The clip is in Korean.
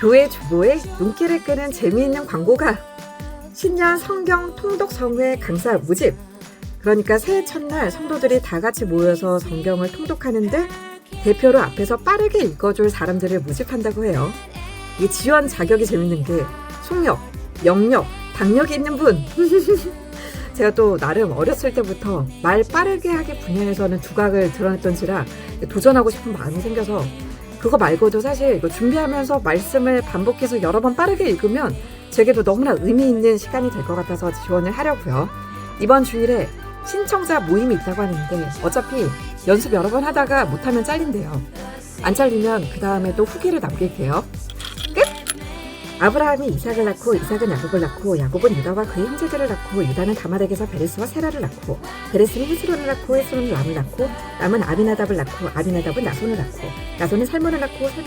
교회 주보에 눈길을 끄는 재미있는 광고가 신년 성경 통독 성회 강사 모집. 그러니까 새해 첫날 성도들이 다 같이 모여서 성경을 통독하는데 대표로 앞에서 빠르게 읽어줄 사람들을 모집한다고 해요. 이 지원 자격이 재밌는 게 속력, 영력, 당력이 있는 분. 제가 또 나름 어렸을 때부터 말 빠르게 하기 분야에서는 두각을 드러냈던지라 도전하고 싶은 마음이 생겨서 그거 말고도 사실 이거 준비하면서 말씀을 반복해서 여러 번 빠르게 읽으면 제게도 너무나 의미 있는 시간이 될 것 같아서 지원을 하려고요. 이번 주일에 신청자 모임이 있다고 하는데 어차피 연습 여러 번 하다가 못하면 잘린대요. 안 잘리면 그 다음에 또 후기를 남길게요. 끝! 아브라함이 이삭을 낳고 이삭은 야곱을 낳고 야곱은 유다와 그의 형제들을 낳고 유다는 다말에게서 베레스와 세라를 낳고 베레스는 헤스론을 낳고 헤스론은 람을 낳고 람은 아비나답을 낳고 아비나답은 나손을 낳고 나손은 살몬을 낳고 살-